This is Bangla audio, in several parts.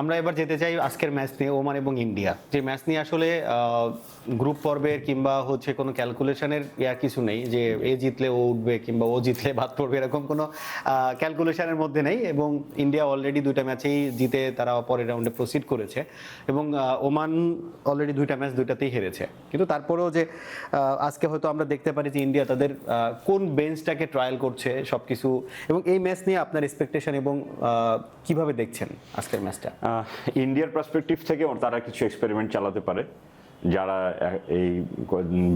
আমরা এবার যেতে চাই আজকের ম্যাচ নিয়ে ওমান এবং ইন্ডিয়া। যে ম্যাচ নিয়ে আসলে গ্রুপ পর্বের কিংবা হচ্ছে কোনো ক্যালকুলেশনের ইয়ার কিছু নেই যে এ জিতলে ও উঠবে কিংবা ও জিতলে বাদ পড়বে এরকম কোনো ক্যালকুলেশনের মধ্যে নেই এবং ইন্ডিয়া অলরেডি দুইটা ম্যাচেই জিতে তারা পরের রাউন্ডে প্রসিড করেছে এবং ওমান অলরেডি দুইটা ম্যাচ দুইটাতেই হেরেছে। কিন্তু তারপরেও যে আজকে হয়তো আমরা দেখতে পারি যে ইন্ডিয়া তাদের কোন বেঞ্চটাকে ট্রায়াল করছে সবকিছু এবং এই ম্যাচ নিয়ে আপনার এক্সপেকটেশন এবং কীভাবে দেখছেন আজকের ম্যাচটা? ইন্ডিয়ার পার্সপেক্টিভ থেকে তারা কিছু এক্সপেরিমেন্ট চালাতে পারে। যারা এই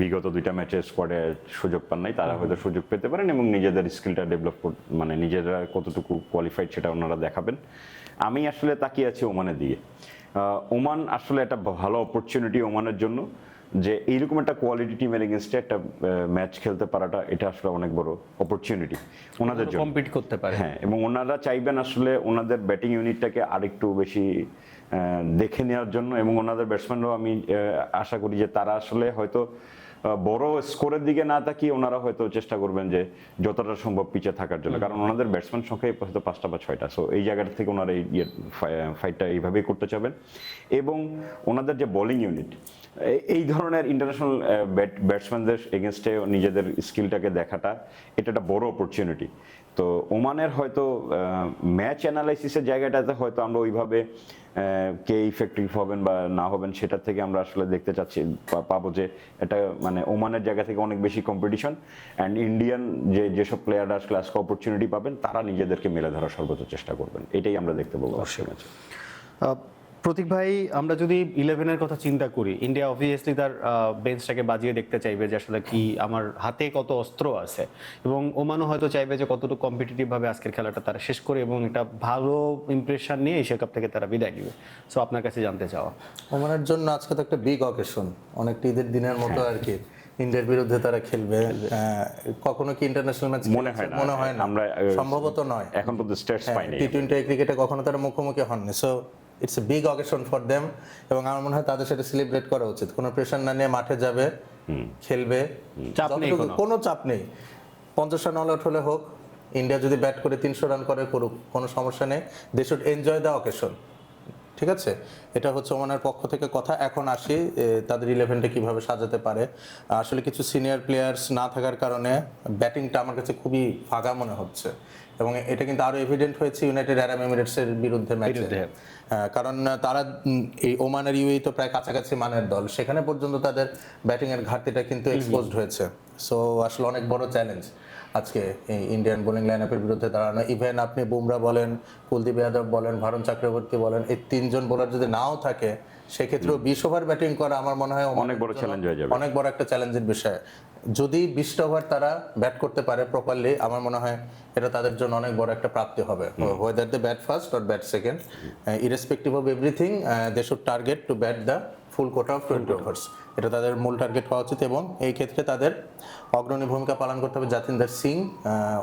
বিগত দুইটা ম্যাচে স্কোয়াডে সুযোগ পান নাই তারা হয়তো সুযোগ পেতে পারেন এবং নিজেদের স্কিলটা ডেভেলপ মানে নিজেরা কতটুকু কোয়ালিফাইড সেটা ওনারা দেখাবেন। আমি আসলে তাকিয়ে আছি ওমানের দিকে। ওমান আসলে একটা ভালো অপরচুনিটি ওমানের জন্য। যে এইরকম একটা কোয়ালিটি টিমের এগেনস্টে একটা ম্যাচ খেলতে পারাটা এটা আসলে অনেক বড় অপরচুনিটি ওনাদের জন্য। কম্পিট করতে পারে। হ্যাঁ এবং ওনারা চাইবেন আসলে ওনাদের ব্যাটিং ইউনিটটাকে আরেকটু বেশি দেখে নেওয়ার জন্য এবং ওনাদের ব্যাটসম্যানরাও আমি আশা করি যে তারা আসলে হয়তো বড় স্কোরের দিকে না তাকিয়ে ওনারা হয়তো চেষ্টা করবেন যে যতটা সম্ভব পিছিয়ে থাকার জন্য। কারণ ওনাদের ব্যাটসম্যান সংখ্যা হয়তো পাঁচটা বা ছয়টা। সো এই জায়গাটা থেকে ওনারা এই ফাইটটা এইভাবেই করতে চাবেন। এবং ওনাদের যে বোলিং ইউনিট এই ধরনের ইন্টারন্যাশনাল ব্যাটসম্যানদের এগেনস্টে নিজেদের স্কিলটাকে দেখাটা এটা একটা বড় অপরচুনিটি তো ওমানের হয়তো ম্যাচ অ্যানালাইসিসের জায়গাটাতে হয়তো আমরা ওইভাবে কে ইফেক্টিভ হবেন বা না হবেন সেটা থেকে আমরা আসলে দেখতে চাচ্ছি পাবো যে এটা মানে ওমানের জায়গা থেকে অনেক বেশি কম্পিটিশন অ্যান্ড ইন্ডিয়ান যে যেসব প্লেয়াররা আসলে আজকে অপরচুনিটি পাবেন তারা নিজেদেরকে মেলে ধরার সর্বোচ্চ চেষ্টা করবেন। এটাই আমরা দেখতে পাবো অবশ্যই। ম্যাচে প্রতীক ভাই আমরা যদি ইলেভেনের কথা চিন্তা করি ইন্ডিয়া অবভিয়াসলি তার বেঞ্চটাকে বাজিয়ে দেখতে চাইবে যে আসলে কি আমার হাতে কত অস্ত্র আছে। এবং ওমানও হয়তো চাইবে যে কতটুকু কম্পিটিটিভ ভাবে আজকের খেলাটা তারা শেষ করে এবং একটা ভালো ইমপ্রেশন নিয়ে এশিয়া কাপ থেকে তারা বিদায় নিবে। সো আপনার কাছে জানতে চাওয়া। ওমানের জন্য আজকে তো একটা বিগ অকেশন অনেকটা ঈদের দিনের মতো আর কি ইন্ডিয়ার বিরুদ্ধে তারা খেলবে আহ, কখনো কি ইন্টারন্যাশনাল ম্যাচ মনে হয় না। মনে হয় না। আমরা, সম্ভবত নয়। এখন পর্যন্ত স্টেটস পাইনি। টি টোয়েন্টি ক্রিকেটে কখনো তারা মুখোমুখি হননি। So it's a big occasion for them এবং আমার মনে হয় তাদের সেটা সেলিব্রেট করা উচিত। কোনো প্রেশার না নিয়ে মাঠে যাবে খেলবে। কোনো। চাপ নেই। পঞ্চাশ রান অল আউট হলে হোক ইন্ডিয়া যদি ব্যাট করে তিনশো রান করে করুক কোনো সমস্যা নেই। They should enjoy the occasion ঠিক আছে? এটা হচ্ছে ওমানের পক্ষ থেকে কথা। এখন আসি তাদের ইলেভেনটা কীভাবে সাজাতে পারে। আসলে কিছু সিনিয়র প্লেয়ার্স না থাকার কারণে ব্যাটিংটা আমার কাছে খুবই ফাঁকা মনে হচ্ছে। এবং এটা কিন্তু আরও এভিডেন্ট হয়েছে ইউনাইটেড আরব এমিরেটসের বিরুদ্ধে ম্যাচে। হ্যাঁ, কারণ তারা এই ওমানের ইউএই তো প্রায় কাছাকাছি মানের দল। সেখানে পর্যন্ত তাদের ব্যাটিং এর ঘাটতিটা কিন্তু এক্সপোজড হয়েছে। সো আসলে অনেক বড় চ্যালেঞ্জ আজকে এই ইন্ডিয়ান বোলিং লাইন আপের বিরুদ্ধে দাঁড়ানো। ইভেন আপনি বুমরা বলেন কুলদীপ যাদব বলেন ভারুণ চক্রবর্তী বলেন এই তিনজন বোলার যদি নাও থাকে সেক্ষেত্রেও বিশ ওভার ব্যাটিং করা আমার মনে হয় অনেক বড় চ্যালেঞ্জ হয়ে যাবে। অনেক বড় একটা চ্যালেঞ্জের বিষয়। যদি বিশটা ওভার তারা ব্যাট করতে পারে প্রপারলি আমার মনে হয় এটা তাদের জন্য অনেক বড় একটা প্রাপ্তি হবে। Whether they bat first or bat second irrespective of everything they should target to bat the full quota of twenty overs এটা তাদের মূল টার্গেট হওয়া উচিত এবং এই ক্ষেত্রে তাদের অগ্রণী ভূমিকা পালন করতে হবে জাতিন্দার সিং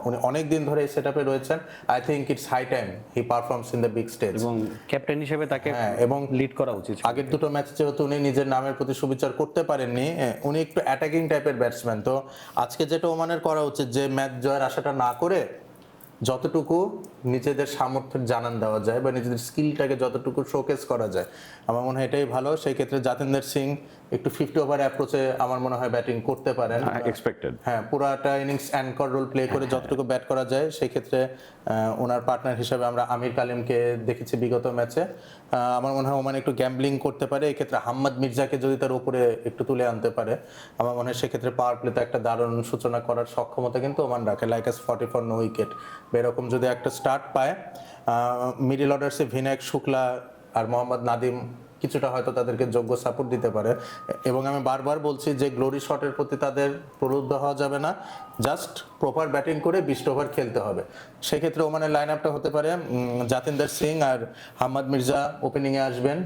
উনি অনেক দিন ধরে এই সেট আপে রয়েছেন। I think it's high time he performs in the big stage এবং ক্যাপ্টেন হিসেবে তাকে হ্যাঁ, এবং লিড করা উচিত আগের দুটো ম্যাচ যেহেতু উনি নিজের নামের প্রতি সুবিচার করতে পারেননি উনি একটু অ্যাটাকিং টাইপের ব্যাটসম্যান তো আজকে যেটা ওমানের করা উচিত যে ম্যাচ জয়ের আশাটা না করে যতটুকু নিজেদের সামর্থ্যের জানান দেওয়া যায় বা নিজেদের স্কিলটাকে যতটুকু শোকেস করা যায়। আমার মনে হয় এটাই ভালো। সেই ক্ষেত্রে জাতেন্দ্র সিং একটু ফিফটি ওভার অ্যাপ্রোচে আমার মনে হয় ব্যাটিং করতে পারেন। এক্সপেক্টেড হ্যাঁ পুরাটা ইনিংস অ্যাঙ্কর রোল প্লে করে যতটুকু ব্যাট করা যায় সেই ক্ষেত্রে ওনার পার্টনার হিসেবে আমরা আমির কালিমকে দেখেছি বিগত ম্যাচে আমার মনে হয় ওমান একটু গ্যাম্বলিং করতে পারে। এই ক্ষেত্রে হাম্মদ মির্জাকে যদি তার উপরে একটু তুলে আনতে পারে আমার মনে হয় সেক্ষেত্রে পাওয়ার প্লেতে একটা দারুণ সূচনা করার সক্ষমতা কিন্তু ওমান রাখে। Like as forty four no wicket এরকম যদি একটা স্টার্ট পায়। মিডিল অর্ডার্সে ভিনায়ক শুক্লা আর মোহাম্মদ নাদিম কিছুটা হয়তো তাদেরকে যোগ্য সাপোর্ট দিতে পারে। এবং আমি বারবার বলছি যে গ্লোরি শটের প্রতি তাদের প্রলুব্ধ হওয়া যাবে না। জাস্ট প্রপার ব্যাটিং করে বিশ ওভার খেলতে হবে। সেক্ষেত্রে ওমানের লাইন আপটা হতে পারে জাতিন্দার সিং আর হাম্মদ মির্জা ওপেনিংয়ে আসবেন।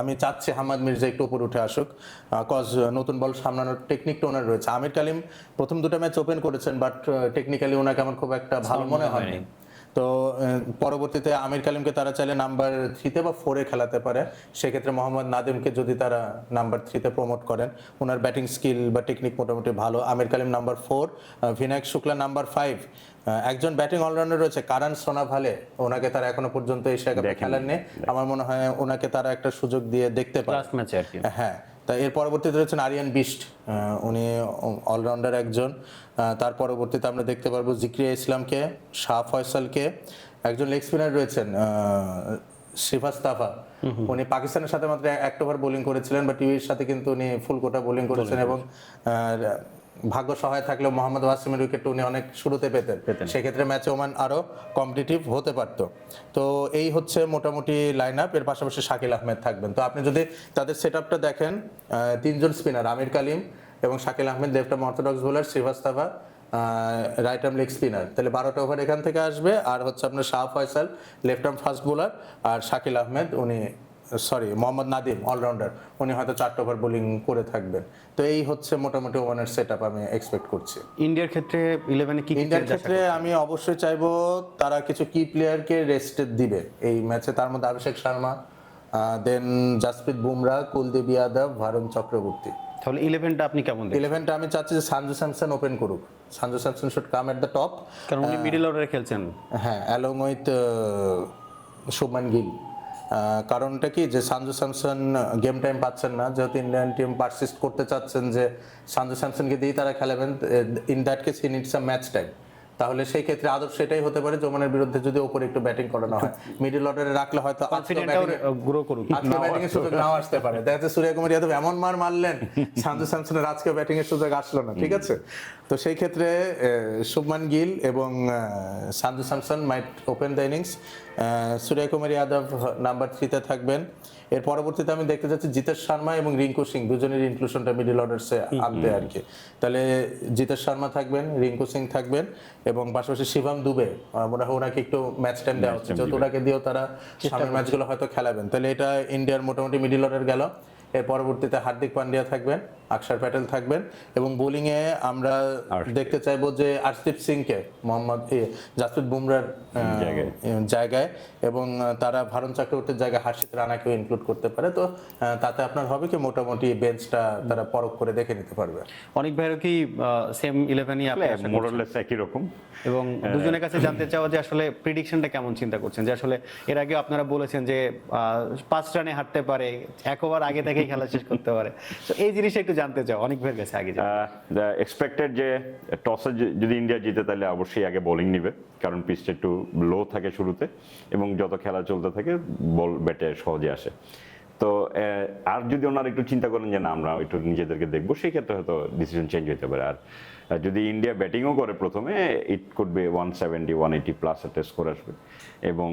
আমি চাচ্ছি হাম্মদ মির্জা একটু উপরে উঠে আসুক। কজ নতুন বল সামলানোর টেকনিকটা ওনার রয়েছে। আমির কালিম প্রথম দুটো ম্যাচ ওপেন করেছেন বাট টেকনিক্যালি ওনাকে আমার খুব একটা ভালো মনে হয়নি। তো পরবর্তীতে আমির কালিমকে তারা চাইলে নাম্বার থ্রিতে বা ফোরে খেলাতে পারে। সেক্ষেত্রে মোহাম্মদ নাদিমকে যদি তারা নাম্বার থ্রিতে প্রমোট করেন ওনার ব্যাটিং স্কিল বা টেকনিক মোটামুটি ভালো। Aamir Kaleem number four Vinayak Shukla number five একজন ব্যাটিং অলরাউন্ডার রয়েছে কারান সোনাভালে। ওনাকে তারা এখনও পর্যন্ত এশিয়া কাপে খেলার নেই আমার মনে হয় ওনাকে তারা একটা সুযোগ দিয়ে দেখতে পারে। ম্যাচে আর কি। হ্যাঁ তা এর পরবর্তীতে রয়েছেন আরিয়ান বিস্ট উনি অলরাউন্ডার একজন। তার পরবর্তীতে আমরা দেখতে পারব জিক্রিয়া ইসলামকে শাহ ফয়সালকে। একজন লেগ স্পিনার রয়েছেন শ্রীফাস্তাফা উনি পাকিস্তানের সাথে মাত্র এক ওভার বোলিং করেছিলেন বা টিভির সাথে কিন্তু উনি ফুল কোটা বোলিং করেছেন এবং ভাগ্য সহায় থাকলেও মোহাম্মদ ওয়াসিমের উইকেট উনি অনেক শুরুতে পেতেন। সেক্ষেত্রে ম্যাচে ওমান আরও কম্পিটিটিভ হতে পারত। তো এই হচ্ছে মোটামুটি লাইন আপ এর পাশাপাশি শাকিল আহমেদ থাকবেন। তো আপনি যদি তাদের সেট আপটা দেখেন তিনজন স্পিনার আমির কালিম এবং Shakeel Ahmed left arm orthodox bowler Srivastava right arm leg spinner তাহলে বারোটা ওভার এখান থেকে আসবে। আর হচ্ছে আপনার Shah Faisal left arm fast bowler আর শাকিল আহমেদ উনি সরি মোহাম্মদ নাদিম অলরাউন্ডার উনি হয়তো চারটা ওভার বোলিং করে থাকবেন। তো এই হচ্ছে মোটামুটি ওভানের সেট আপ আমি এক্সপেক্ট করছি। ইন্ডিয়ার ক্ষেত্রে ইলেভেনে কি ইন্ডিয়ার ক্ষেত্রে আমি অবশ্যই চাইব তারা কিছু কি প্লেয়ারকে রেস্ট দিবে এই ম্যাচে তার মধ্যে অভিষেক শর্মা দেন জাসপ্রীত বুমরা কুলদীপ ইয়াদব ভারুণ চক্রবর্তী তাহলে ইলেভেনটা আপনি কেমন ইলেভেনটা আমি চাচ্ছি যে সানজু স্যামসন ওপেন করুক। Sanju Samson should come at the top কারণ উনি মিডল অর্ডারে খেলছেন। হ্যাঁ অ্যালং উইথ শুভমান গিল কারণটা কি? যে সানজু স্যামসন গেম টাইম পাচ্ছেন না। যেহেতু ইন্ডিয়ান টিম পারসিস্ট করতে চাচ্ছেন যে সানজু স্যামসনকে দিয়েই তারা খেলাবেন in that case he it's a match time তাহলে সেই ক্ষেত্রে আদর্শ এটাই হতে পারে জমানের বিরুদ্ধে যদি ওপরে একটু ব্যাটিং করানো হয়। মিডল অর্ডারে রাখলে হয়তো আজকেও কনফিডেন্টটাও batting এ- গ্রো করুক আজকে ব্যাটিং এর সুযোগ নাও আসতে পারে। দেখা যাচ্ছে সূর্য কুমার যাদব এমন মার মারলেন সানজু স্যামসনের আজকে ব্যাটিং এর সুযোগ আসলো না ঠিক আছে? তো সেই ক্ষেত্রে শুভমান গিল এবং Sanju Samson might open the innings Surya Kumar Yadav number থ্রিতে থাকবেন। এর পরবর্তীতে আমি দেখতে যাচ্ছি জিতেশ শর্মা এবং রিঙ্কু সিং দুজনের ইনক্লুশনটা মিডিল অর্ডারসে আনবে আর কি তাহলে জিতেশ শর্মা থাকবেন রিঙ্কু সিং থাকবেন এবং পাশাপাশি শিবম দুবে মনে হয় ওনাকে একটু ম্যাচ টাইম দেওয়া হচ্ছে যেহেতু ওনাকে দিয়েও তারা সামনের ম্যাচগুলো হয়তো খেলাবেন। তাহলে এটা ইন্ডিয়ার মোটামুটি মিডিল অর্ডার গেল। এর পরবর্তীতে হার্দিক পান্ডিয়া থাকবেন। অক্ষর প্যাটেল থাকবেন এবং বোলিং এ আমরা দেখতে চাইব যে আরশদীপ সিংকে মোহাম্মদ এ, জাসপ্রীত বুমরার জায়গায়। এবং তারা ভারণ চক্রবর্তীর জায়গায় হার্ষিত রানাকেও ইনক্লুড করতে পারে। তো তাতে আপনার হবে কি মোটামুটি বেঞ্চটা তারা পরখ করে দেখে নিতে পারবে। অনেক ভাইয়েরও কি সেম ইলেভেনই আপনি আশা একই রকম। এবং দুজনের কাছে জানতে চাওয়া যে আসলে প্রিডিকশনটা কেমন চিন্তা করছেন? যে আসলে এর আগে আপনারা বলেছেন যে আহ, পাঁচ রানে হাঁটতে পারে এক ওভার আগে থেকেই খেলা শেষ করতে পারে। তো এই জিনিসটা একটু জানতে চাও, অনেক ভাইয়ের কাছে আগে এক্সপেক্টেড যে টসে যদি ইন্ডিয়া জিতে, তাহলে অবশ্যই আগে বোলিং নিবে, কারণ পিচটা একটু লো থাকে শুরুতে, এবং যত খেলা চলতে থাকে বল ব্যাটে সহজে আসে। তো আর যদি ওনারা একটু চিন্তা করেন যে না, আমরা একটু নিজেদেরকে দেখব, সেই ক্ষেত্রে হয়তো ডিসিশন চেঞ্জ হতে পারে। আর যদি ইন্ডিয়া ব্যাটিংও করে প্রথমে it could be one seventy one eighty plus একটা স্কোর আসবে। এবং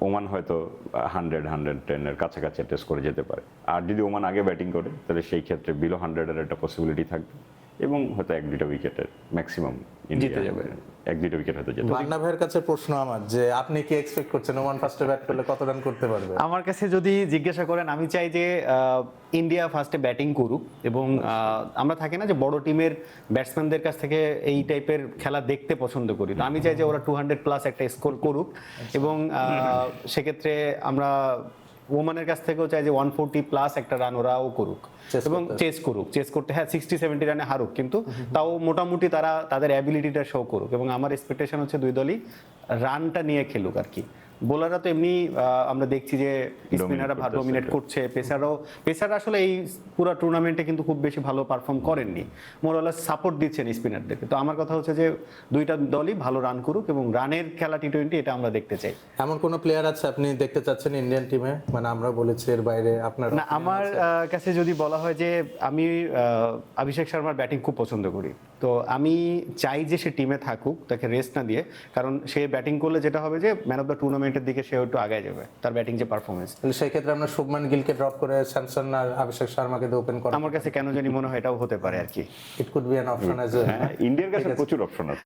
ওমান হয়তো হান্ড্রেড হান্ড্রেড টেনের কাছাকাছি টেস্ট করে যেতে পারে। আর যদি ওমান আগে ব্যাটিং করে, তাহলে সেই ক্ষেত্রে বিলো হান্ড্রেডের একটা পসিবিলিটি থাকবে। এবং হয়তো এক দুইটা উইকেটের ম্যাক্সিমাম জিতে যাবে। এক দুইটা উইকেট হয়তো যেতে মান্না ভাইয়ের কাছে প্রশ্ন আমার যে আপনি কি এক্সপেক্ট করছেন ওমান ফার্স্টে ব্যাট করলে কত রান করতে পারবে? আমার কাছে যদি জিজ্ঞাসা করেন আমি চাই যে ইন্ডিয়া ফার্স্টে ব্যাটিং করুক এবং আমরা থাকি না যে বড় টিমের ব্যাটসম্যানদের কাছ থেকে এই টাইপের খেলা দেখতে পছন্দ করি। তো আমি চাই যে ওরা টু হান্ড্রেড প্লাস একটা স্কোর করুক এবং সেক্ষেত্রে আমরা ওমানের কাছ থেকেও চাই যে ওয়ান ফোরটি প্লাস একটা রান ওরাও করুক। এবং চেস করুক চেস করতে হ্যাঁ সিক্সটি সেভেন্টি রানে হারুক কিন্তু তাও মোটামুটি তারা তাদের অ্যাবিলিটিটা শো করুক। এবং আমার এক্সপেকটেশন হচ্ছে দুই দলই রানটা নিয়ে খেলুক আর কি। বোলাররা তো এমনি আমরা দেখছি যে স্পিনাররা ভালো ডমিনেট করছে। পেসারও পেসাররা আসলে এই পুরো টুর্নামেন্টে কিন্তু খুব বেশি ভালো পারফর্ম করেননি। মোরালা সাপোর্ট দিচ্ছেন স্পিনারদেরকে। তো আমার কথা হচ্ছে যে দুইটা দলই ভালো রান করুক এবং রানের খেলা টি টোয়েন্টি এটা আমরা দেখতে চাই। এমন কোন প্লেয়ার আছে আপনি দেখতে চাচ্ছেন ইন্ডিয়ান টিমে মানে আমরা বলেছি এর বাইরে আপনার না আমার কাছে যদি বলা হয় যে আমি অভিষেক শর্মার ব্যাটিং খুব পছন্দ করি। তো আমি চাই যে সে টিমে থাকুক তাকে রেস্ট না দিয়ে কারণ সে ব্যাটিং করলে যেটা হবে যে ম্যান অফ দ্য টুর্নামেন্টের দিকে সে একটু আগে যাবে তার ব্যাটিং যে পারফরমেন্স তাহলে সেই ক্ষেত্রে আমরা শুভমান গিলকে ড্রপ করে স্যামসন আর অভিষেক শর্মাকে দিয়ে ওপেন করা আমার কাছে কেন জানি মনে হয় এটাও হতে পারে আর কি। It could be an option as ইন্ডিয়ার কাছে প্রচুর অপশন আছে।